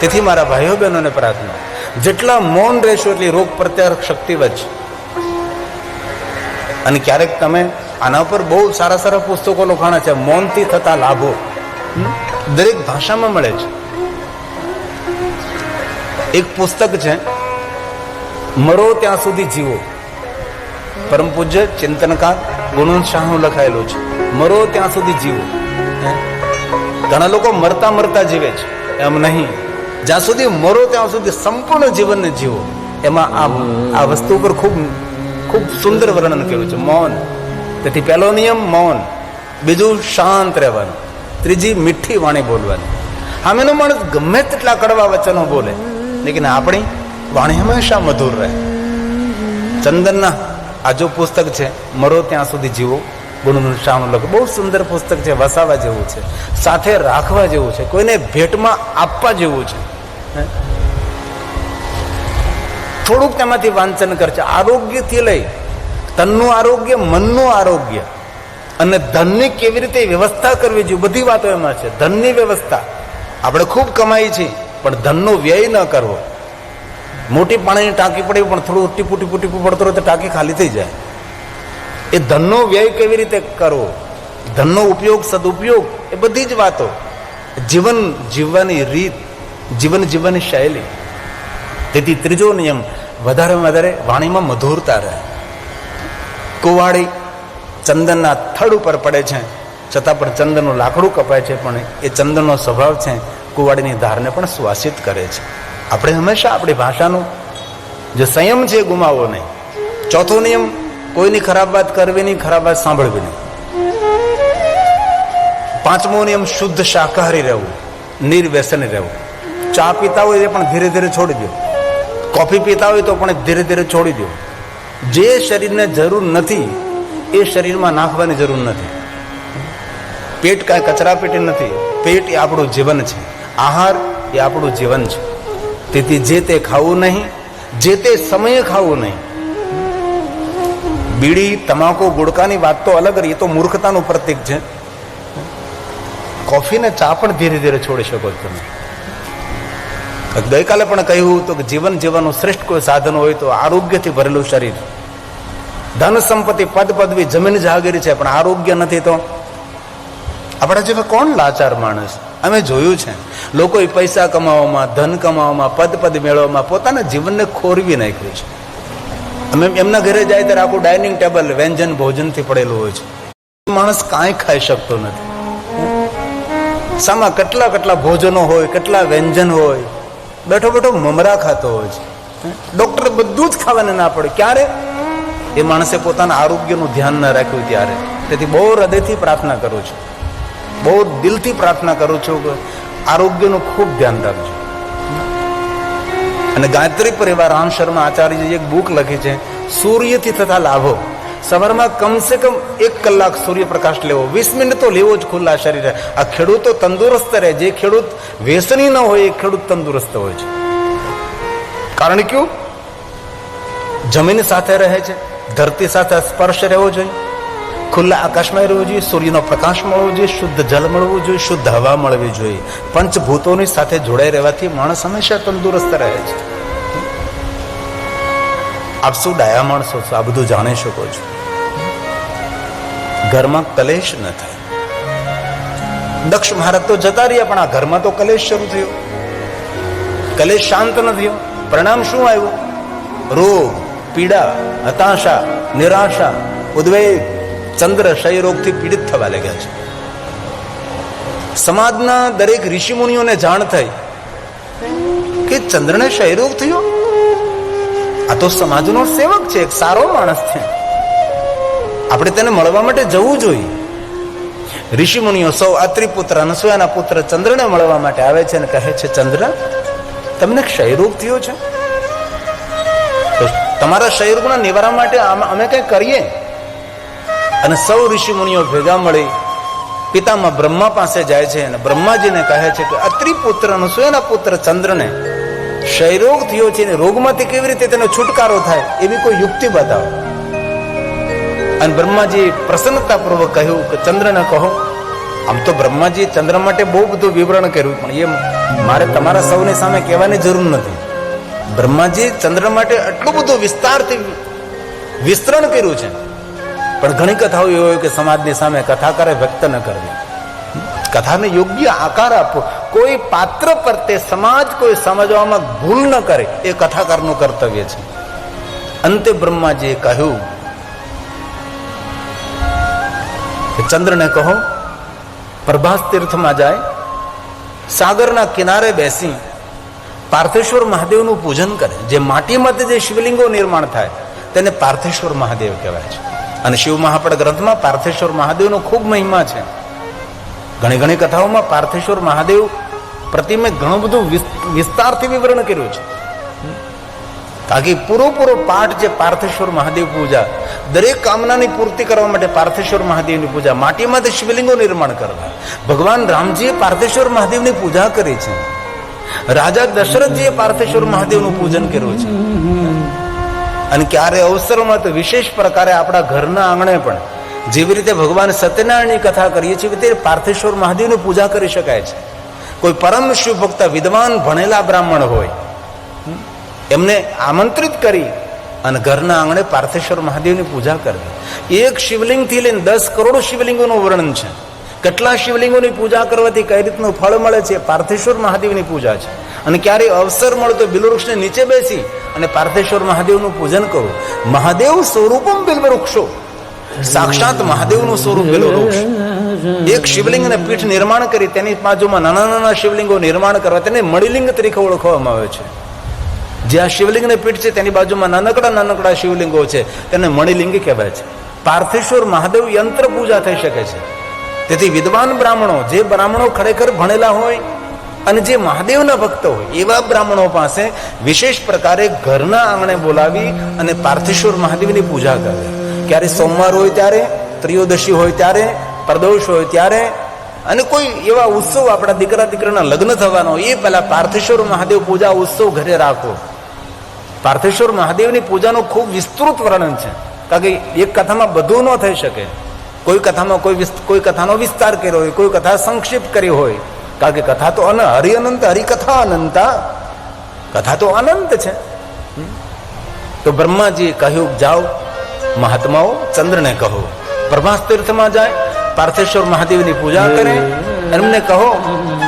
તેથી મારા ભાઈઓ બહેનોને પ્રાર્થના. જેટલા મૌન રહેશો એટલી રોગ પ્રત્યારક શક્તિ વધશે. અને ક્યારેક તમે આના પર બહુ સારા સારા પુસ્તકો લખાણા છે, મૌનથી થતા લાભો. દરેક ભાષામાં મળે છે. એક પુસ્તક છે, મરો ત્યાં સુધી જીવો. પરમ પૂજ્ય ચિંતનકાર ગુણવંત શાહનું લખાયેલું છે, મરો ત્યાં સુધી જીવો. ઘણા લોકો મરતા મરતા જીવે છે. એમ નહીં. જ્યાં સુધી મરો ત્યાં સુધી સંપૂર્ણ જીવનને જીવો. એમાં આ આ વસ્તુ ઉપર ખૂબ ખૂબ સુંદર વર્ણન કર્યું છે. મૌન. તેથી પહેલો નિયમ, મૌન. બીજું શાંત રહેવાનું. ત્રીજી મીઠી વાણી બોલવાની. સામેનો માણસ ગમે તેટલા કડવા વચનો બોલે, લેકિન આપણી વાણી હંમેશા મધુર રહે. ચંદનના આ જો પુસ્તક છે, મરો ત્યાં સુધી જીવો. ગુણનું લખ. બહુ સુંદર પુસ્તક છે, વસાવા જેવું છે. સાથે રાખવા જેવું છે, કોઈને ભેટમાં આપવા જેવું છે? થોડુંક તેમાંથી વાંચન કરશે આરોગ્યથી લઈ, તનનું આરોગ્ય, મનનું આરોગ્ય. અને ધનની કેવી રીતે વ્યવસ્થા કરવી જોઈએ, બધી વાતો એમાં છે. ધનની વ્યવસ્થા. આપણે ખૂબ કમાઈ છે, પણ ધનનો વ્યય ન કરવો. મોટી પાણીની ટાંકી પડી પણ થોડું ટીપું ટીપું ટીપું પડતો રહે તો ટાંકી ખાલી થઈ જાય. એ ધનનો વ્યય કેવી રીતે કરવો? ધનનો ઉપયોગ, સદુપયોગ એ બધી જ વાતો. જીવન જીવવાની રીત, જીવન જીવવાની શૈલી. તેથી ત્રીજો નિયમ, વધારેમાં વધારે વાણીમાં મધુરતા રહે. કુવાડી ચંદનના થડ ઉપર પડે છે, છતાં પણ ચંદનનું લાકડું કપાય છે, પણ એ ચંદનનો સ્વભાવ છે કુવાડીની ધારને પણ સુવાસિત કરે છે. આપણે હંમેશા આપણી ભાષાનું, જે સંયમ છે ગુમાવો નહીં ચોથો નિયમ કોઈની ખરાબ વાત કરવી નહીં, ખરાબ વાત સાંભળવી નહીં. પાંચમો નિયમ, શુદ્ધ શાકાહારી રહેવું, નિર્વ્યસની રહેવું. ચા પીતા હોય એ પણ ધીરે ધીરે છોડી દો. કોફી પીતા હોય તો પણ ધીરે ધીરે છોડી દો. જે શરીરને જરૂર નથી, એ શરીરમાં નાખવાની જરૂર નથી. પેટ કાંઈ કચરા પેટી નથી. પેટ એ આપણું જીવન છે. આહાર એ આપણું જીવન છે. તેથી જે તે ખાવું નહીં, જે તે સમયે ખાવું નહીં બીડી તમાકુ ગુડકાની વાત તો અલગ રહી એ તો મૂર્ખતાનું પ્રતીક છે. કોફી ને ચા પણ ધીરે ધીરે છોડી શકો છો તમે. ગઈકાલે પણ કહ્યું તો કે જીવન જીવવાનું શ્રેષ્ઠ કોઈ સાધન હોય તો આરોગ્યથી ભરેલું શરીર. ધન સંપત્તિ પદ પદવી જમીન જાગીરી છે પણ આરોગ્ય નથી તો? આપણા જેવા કોણ લાચાર માણસ? અમે જોયું છે. લોકોએ પૈસા કમાવામાં ધન કમાવામાં પદ પદ મેળવવામાં પોતાના જીવનને ખોરવી નાખ્યું છે. અમે એમના ઘરે જાય ત્યારે આખું ડાઇનિંગ ટેબલ વ્યંજન ભોજનથી પડેલું હોય છે. માણસ કાંઈ ખાઈ શકતો નથી. સામા કેટલા કેટલા ભોજનો હોય, કેટલા વ્યંજન હોય, બેઠો બેઠો મમરા ખાતો હોય છે. ડોક્ટર બધું જ ખાવાને ના પડે. ક્યારે? એ માણસે પોતાના આરોગ્યનું ધ્યાન ન રાખ્યું ત્યારે. તેથી બહુ હૃદયથી પ્રાર્થના કરું છું. બહુ દિલથી પ્રાર્થના કરું છું કે આરોગ્યનું ખૂબ ધ્યાન રાખજો. અને ગાયત્રી પરિવાર રામ શર્મા આચાર્યજી એક બુક લખી છે, સૂર્યથી થતા લાભો સવારમાં કમસે કમ એક કલાક સૂર્યપ્રકાશ લેવો, વીસ મિનિટ તો લેવો જ ખુલ્લા શરીરે. આ ખેડૂતો તંદુરસ્ત રહે, જે ખેડૂત વ્યસની ન હોય, એ ખેડૂત તંદુરસ્ત હોય છે. કારણ કયું? જમીન સાથે રહે છે, ધરતી સાથે સ્પર્શ રહેવો જોઈએ. ખુલ્લા આકાશમાં રહેવું જોઈએ, સૂર્યનો પ્રકાશ મળવો જોઈએ, શુદ્ધ જલ મળવું જોઈએ, શુદ્ધ હવા મળવી જોઈએ. પંચભૂતોની સાથે જોડાઈ રહેવાથી માણસ હંમેશા તંદુરસ્ત રહે છે. આપ શું ડાયા માણસો છો? આ બધું જાણી શકો છો. ઘરમાં કલેશ ન થાય. દક્ષ ભારત તો જતા રહ્યા, પણ આ ઘરમાં તો કલેશ શરૂ થયો. કલેશ શાંત ન થયો. પરિણામ શું આવ્યું? રોગ, પીડા, હતાશા, નિરાશા, ઉદ્વેગ ચંદ્ર ક્ષયરોગથી પીડિત થવા લાગ્યા છે. સમાજના દરેક ઋષિમુનિઓને જાણ થઈ કે ચંદ્રને ક્ષયરોગ થયો? આ તો સમાજનો સેવક છે, એક સારો માણસ છે. આપણે તેને મળવા માટે જવું જોઈએ. ઋષિમુનિઓ સૌ અત્રિપુત્ર અનસુયાના પુત્ર ચંદ્રને મળવા માટે આવે છે અને કહે છે, ચંદ્ર, તમને ક્ષયરોગ થયો છે? તમારા ક્ષયરોગના નિવારણ માટે અમે કંઈ કરીએ? અને સૌ ઋષિ મુનિઓ ભેગા મળી પિતામાં બ્રહ્મા પાસે જાય છે અને બ્રહ્માજીને કહે છે કે અત્રિ શું એના પુત્ર ચંદ્રને? ક્ષયરોગ થયો છે અને રોગમાંથી કેવી રીતે તેનો છુટકારો થાય એવી કોઈ યુક્તિ બતાવો. અને બ્રહ્માજી પ્રસન્નતાપૂર્વક કહ્યું કે, ચંદ્રને કહો. આમ તો બ્રહ્માજી ચંદ્ર માટે બહુ બધું વિવરણ કર્યું, પણ એ મારે તમારા સૌની સામે કહેવાની જરૂર નથી. બ્રહ્માજી ચંદ્ર માટે આટલું બધું વિસ્તારથી વિસ્તરણ કર્યું છે. પણ ઘણી કથાઓ એવી હોય કે સમાજની સામે કથાકારે વ્યક્ત ન કરવી કથાને યોગ્ય આકાર આપવો કોઈ પાત્ર પર તે સમાજ કોઈ સમજવામાં ભૂલ ન કરે, એ કથાકારનું કર્તવ્ય છે. અંતે બ્રહ્માજીએ કહ્યું ચંદ્રને કહો, પ્રભાસ તીર્થમાં જાય, સાગરના કિનારે બેસી, પાર્થેશ્વર મહાદેવનું પૂજન કરે. જે માટીમાંથી જે શિવલિંગો નિર્માણ થાય, તેને પાર્થેશ્વર મહાદેવ કહેવાય છે. અને શિવ મહાપડ ગ્રંથમાં પાર્થેશ્વર મહાદેવનો ખૂબ મહિમા છે. ઘણી ઘણી કથાઓમાં પાર્થેશ્વર મહાદેવ પ્રતિમે ઘણું બધું વિસ્તારથી વિવરણ કર્યું છે. બાકી પૂરો પાઠ જે પાર્થેશ્વર મહાદેવ પૂજા, દરેક કામનાની પૂર્તિ કરવા માટે પાર્થેશ્વર મહાદેવની પૂજા માટીમાંથી શિવલિંગો નિર્માણ કરવા, ભગવાન રામજીએ પાર્થેશ્વર મહાદેવની પૂજા કરી છે. રાજા દશરથજીએ પાર્થેશ્વર મહાદેવનું પૂજન કર્યું છે. અને ક્યારે અવસરોમાં તો વિશેષ પ્રકારે આપણા ઘરના આંગણે પણ જેવી રીતે ભગવાન સત્યનારાયણની કથા કરીએ છીએ તે પાર્થેશ્વર મહાદેવની પૂજા કરી શકાય છે. કોઈ પરમ શિવ ભક્ત, વિદ્વાન ભણેલા બ્રાહ્મણ હોય એમને આમંત્રિત કરી અને ઘરના આંગણે પાર્થેશ્વર મહાદેવની પૂજા કરવી. એક શિવલિંગથી લઈને દસ કરોડ શિવલિંગોનું વર્ણન છે. કેટલા શિવલિંગોની પૂજા કરવાથી કઈ રીતનું ફળ મળે છે? પાર્થેશ્વર મહાદેવની પૂજા છે. અને ક્યારે અવસર મળે તો બિલવૃક્ષને નીચે બેસી અને પાર્થેશ્વર મહાદેવનું પૂજન કરો. મહાદેવ સ્વરૂપમ બિલવૃક્ષો. સાક્ષાત મહાદેવનું સ્વરૂપ બિલવૃક્ષ. એક શિવલિંગને પીઠ નિર્માણ કરી તેની બાજુમાં નાના નાના શિવલિંગો નિર્માણ કરવા તેને મણિલિંગ તરીકે ઓળખવામાં આવે છે. જે આ શિવલિંગની પીઠ છે તેની બાજુમાં નાનકડા નાનકડા શિવલિંગો છે તેને મણિલિંગ કહેવાય છે. પાર્થેશ્વર મહાદેવ યંત્ર પૂજા થઈ શકે છે. તેથી વિદ્વાન બ્રાહ્મણો, જે બ્રાહ્મણો ખરેખર ભણેલા હોય અને જે મહાદેવના ભક્તો હોય, એવા બ્રાહ્મણો પાસે વિશેષ પ્રકારે ઘરના આંગણે બોલાવી અને પાર્થેશ્વર મહાદેવની પૂજા કરે. ક્યારે સોમવાર હોય ત્યારે, ત્રિયોદશી હોય ત્યારે, પ્રદોષ હોય ત્યારે, અને કોઈ એવા ઉત્સવ આપણા દીકરા દીકરાના લગ્ન થવાનો એ પહેલાં પાર્થેશ્વર મહાદેવ પૂજા ઉત્સવ ઘરે રાખો પાર્થેશ્વર મહાદેવની પૂજાનું ખૂબ વિસ્તૃત વર્ણન છે. કારણ કે એક કથામાં બધું ન થઈ શકે. કોઈ કથામાં કોઈ કોઈ કથાનો વિસ્તાર કર્યો હોય, કોઈ કથા સંક્ષિપ્ત કરી હોય કારણ કે કથા તો અન હરિ અનંત હરિકથા અનંતા કથા તો અનંત છે. તો બ્રહ્માજીએ કહ્યું જાઓ મહાત્માઓ ચંદ્રને કહો. પ્રભાસ તીર્થમાં જાય પાર્થેશ્વર મહાદેવની પૂજા કરે એમને કહો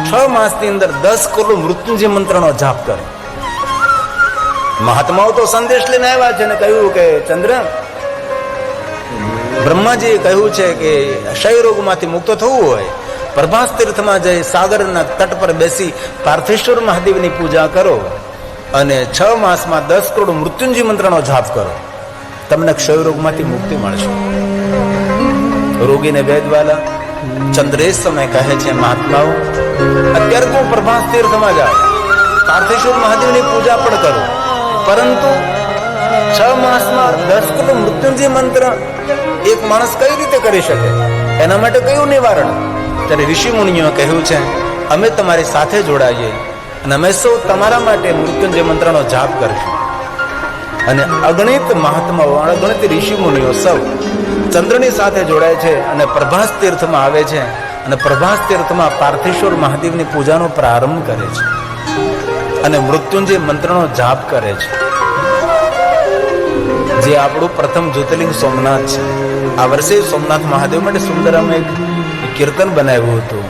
છ માસની અંદર દસ કરોડ મૃત્યુંજય મંત્રનો જાપ કરે. મહાત્માઓ તો સંદેશ લઈને આવ્યા છે અને કહ્યું કે ચંદ્ર બ્રહ્માજીએ કહ્યું છે કે ક્ષય રોગમાંથી મુક્ત થવું હોય. પ્રભાસ તીર્થમાં જઈ સાગરના તટ પર બેસી પાર્થેશ્વર મહાદેવની પૂજા કરો અને છ માસમાં દસ કરોડ મૃત્યુંજય મંત્રનો જાપ કરો. તમને ક્ષય રોગમાંથી મુક્તિ મળશે. રોગીને વેદવાલા, ચંદ્રેશ સમય કહે છે, મહાત્માઓ, અત્યારે તો પ્રભાસ તીર્થમાં જાઓ પાર્થેશ્વર મહાદેવની પૂજા પણ કરું. પરંતુ છ માસમાં દસ કરોડ મૃત્યુંજય મંત્ર એક માણસ કઈ રીતે કરી શકે? એના માટે કયું નિવારણ? ત્યારે ઋષિ મુનિઓ કહ્યું છે, અમે તમારી સાથે જોડાઈએ અને અમે સૌ તમારા માટે મૃત્યુંજય મંત્રનો જાપ કરીશું. અને અગણિત મહાત્માઓ અગણિત ઋષિ મુનિઓ સૌ ચંદ્રની સાથે જોડાય છે અને પ્રભાસ તીર્થમાં આવે છે અને પ્રભાસ તીર્થમાં પાર્થેશ્વર મહાદેવની પૂજાનો પ્રારંભ કરે છે અને મૃત્યુંજય મંત્રનો જાપ કરે છે. જે આપણું પ્રથમ જ્યોતિર્લિંગ સોમનાથ છે. આ વર્ષે સોમનાથ મહાદેવ માટે સુંદર અમે કીર્તન બનાવ્યું હતું.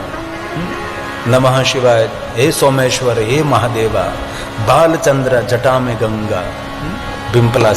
નમઃ શિવાય હે સોમેશ્વર હે મહાદેવા બાલચંદ્ર જટામે ગંગા. પિંપલા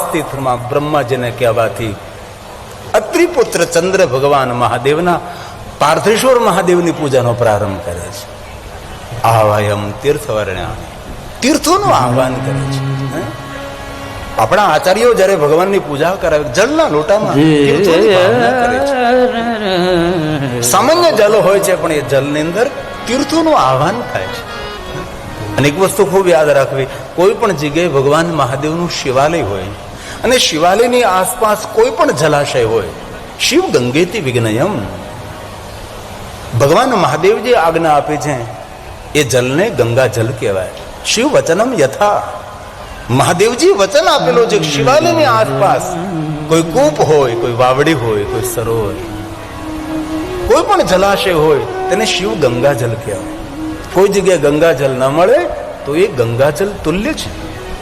તીર્થમાં બ્રહ્માજીને કહેવાથી અત્રિપુત્ર ચંદ્ર ભગવાન મહાદેવના પાર્થેશ્વર મહાદેવની પૂજાનો પ્રારંભ કરે છે. આવાયમ તીર્થવર્ણ્યા તીર્થોનું આહવાન કરે છે. આપણા આચાર્યો જ્યારે ભગવાનની પૂજા કરાવે જળના લોટામાં સામાન્ય જલ હોય છે પણ એ જલની અંદર તીર્થોનું આહવાન થાય છે. અને એક વસ્તુ ખૂબ યાદ રાખવી, કોઈ પણ જગ્યાએ ભગવાન મહાદેવનું શિવાલય હોય અને શિવાલયની આસપાસ કોઈ પણ જલાશય હોય, શિવ ગંગેતી વિઘ્નયમ. ભગવાન મહાદેવ જે આજ્ઞા આપે છે, એ જલને ગંગા જલ કહેવાય. શિવ વચનમ યથા. મહાદેવજી વચન આપેલો છે શિવાલયની આસપાસ કોઈ કૂપ હોય, કોઈ વાવડી હોય, કોઈ સરોવર. કોઈ પણ જલાશય હોય, તેને શિવ ગંગાજલ કહેવાય. કોઈ જગ્યાએ ગંગાજલ ન મળે તો એ ગંગાજલ તુલ્ય છે.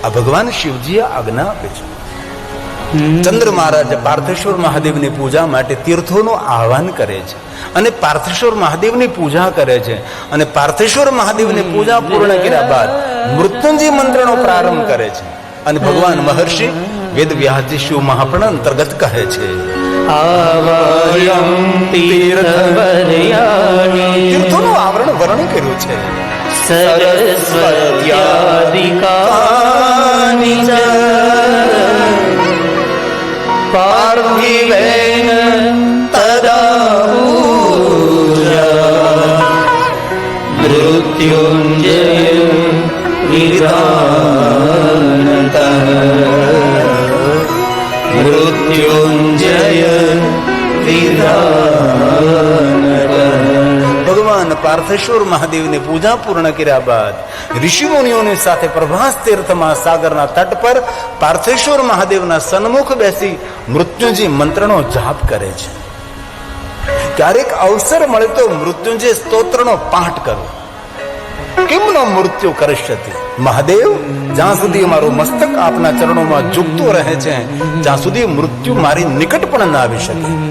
આ ભગવાન શિવજીએ આજ્ઞા આપે છે. ચંદ્ર મહારાજ પાર્થેશ્વર મહાદેવની પૂજા માટે તીર્થોનું આહવાન કરે છે અને પાર્થેશ્વર મહાદેવની પૂજા કરે છે અને પાર્થેશ્વર મહાદેવની પૂજા પૂર્ણ કર્યા બાદ મૃત્યુંજય મંત્રનો પ્રારંભ કરે છે અને ભગવાન મહર્ષિ વેદ વ્યાસજી શિવ મહાપણ અંતર્ગત કહે છે. વર્ણન કર્યું છે. સરસ્વત્યાદિકાની પાર્થિવેન તદા મૃત્યુંજય વિધા પાર્થેશ્વર મહાદેવની પૂજા પૂર્ણ કર્યા બાદ ઋષિમુનિઓની સાથે પ્રભાસ તીર્થમાં સાગરના તટ પર પાર્થેશ્વર મહાદેવના સન્મુખ બેસી મૃત્યુંજય મંત્રનો જાપ કરે છે. ક્યારેક અવસર મળે તો મૃત્યુંજય સ્તોત્રનો પાઠ કરો. કેમનો મૃત્યુ કરીશતી મહાદેવ, જ્યાં સુધી મારું મસ્તક આપના ચરણોમાં ઝૂકતું રહે છે, જ્યાં સુધી મૃત્યુ મારી નિકટ પણ ના આવી શકે.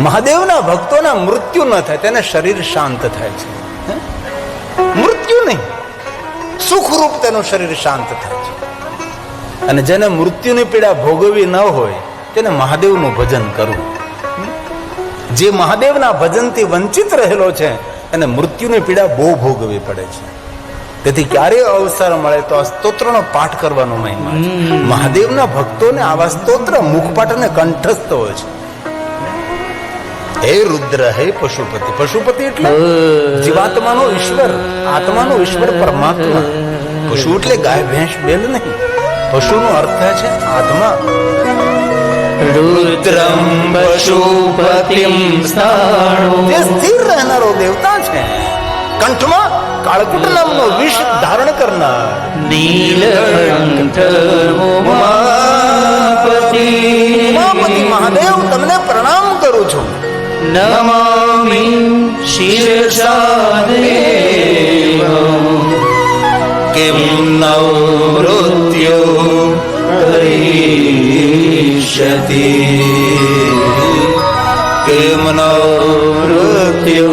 મહાદેવના ભક્તોના મૃત્યુ ન થાય તેને શરીર શાંત થાય છે. મૃત્યુ નહીં સુખરૂપ તેનું શરીર શાંત થાય છે. અને જેને મૃત્યુની પીડા ભોગવવી ન હોય તેને મહાદેવનું ભજન કરવું. જે મહાદેવના ભજનથી વંચિત રહેલો છે એને મૃત્યુની પીડા બહુ ભોગવવી પડે છે. તેથી ક્યારે અવસર મળે તો આ સ્તોત્રનો પાઠ કરવાનો મહિમા મહાદેવના ભક્તોને આવા સ્તોત્ર મુખપાઠને કંઠસ્થ હોય છે. હે રુદ્ર હે પશુપતિ. પશુપતિ એટલે જીવાત્માનો ઈશ્વર આત્માનો ઈશ્વર પરમાત્મા. પશુ એટલે ગાય ભેંસ બેલ નહીં. પશુનો અર્થ છે આત્મા. રુદ્રમ પશુપતિમ જે સ્થિર રહેનારો દેવતા છે કંઠમાં કાળકુટ નામનો વિષ ધારણ કરનાર. નીલ નીલકંઠ મહાદેવ તમને પ્રણામ કરું છું. શિરસા દેવં કિમ નવ મૃત્યુ કરિષ્યતિ કિમ નવ મૃત્યુ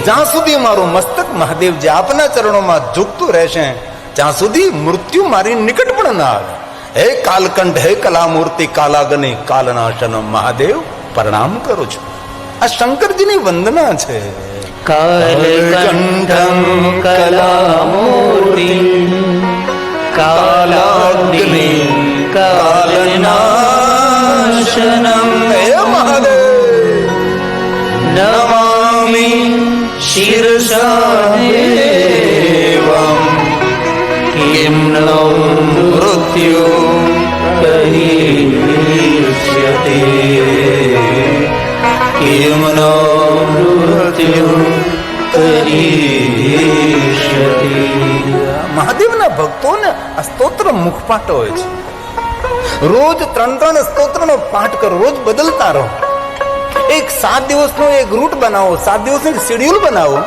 જ્યાં સુધી મારું મસ્તક મહાદેવજી આપના ચરણોમાં ઝૂકતું રહેશે ત્યાં સુધી મૃત્યુ મારી નિકટ પણ ના આવે હે કાલકંઠ હે કલામૂર્તિ કાલાગની કાલનાશન મહાદેવ પ્રણામ કરું છું. આ શંકરજીની વંદના છે. કાલકંઠમ કલામૂર્તિ કાલાગ્નિ કાલનાશનમ. હે મહાદેવ. નમામિ શિરસા કિમ નો મૃત્યુ કરિષ્યતિ કિમ મૃત્યુ કરિષ્યતિ મહાદેવના ભક્તોને આ સ્તોત્ર મુખપાટ હોય છે રોજ ત્રણ ત્રણ સ્તોત્રનો પાઠ કરો રોજ બદલતા રહો એક સાત દિવસનો એક રૂટ બનાવો સાત દિવસની એક શેડ્યુલ બનાવો